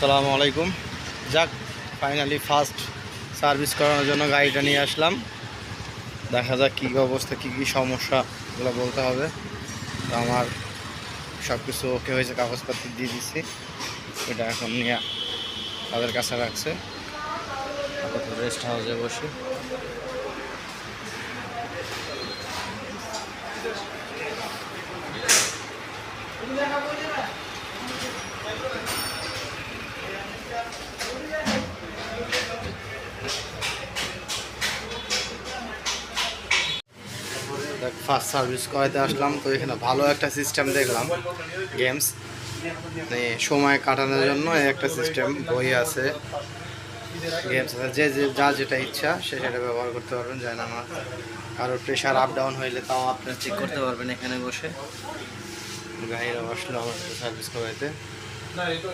আসসালামু আলাইকুম। যাক ফাইনালি ফার্স্ট সার্ভিস করানোর জন্য গাড়িটা নিয়ে আসলাম। দেখা যাক কী অবস্থা, কী কী সমস্যা, এগুলো বলতে হবে। তো আমার সব কিছু ওকে হয়েছে, কাগজপত্র দিয়ে দিচ্ছি এটা এখন নিয়ে তাদের কাছে রাখছে। রেস্ট হাউসে বসে। ফার্স্ট সার্ভিস করাতে আসলাম, তো এখানে ভালো একটা সিস্টেম দেখলাম গেমস মানে সময় কাটানোর জন্য একটা সিস্টেম বই আছে গেমস আছে। যে যে যা যেটা ইচ্ছা, সে সেটা ব্যবহার করতে পারবেন যায় না আমার কারোর প্রেশার আপ ডাউন হইলে তাও আপনারা চেক করতে পারবেন এখানে বসে। গাড়িরা বসল আমার সার্ভিস করাইতে। esto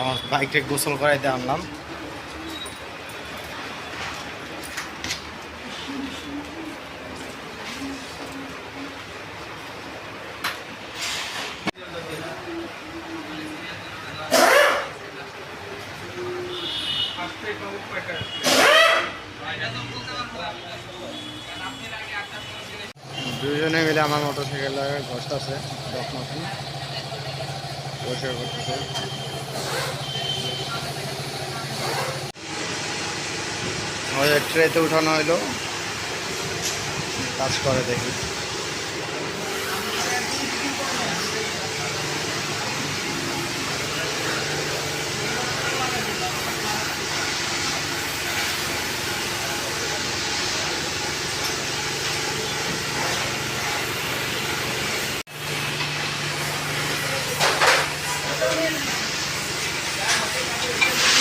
আমার বাইকটা গোসল করাইতে আনলাম। দুজনে মিলে আমার মোটর সাইকেল ঘষতে আছে দশ মতন পরিষ্কার করতেছে ট্রেতে উঠানো হইল। কাজ করে দেখি।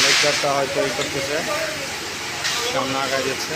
লেকচারটা হয়তো ই করতেছে। সামনে আগায় যাচ্ছে।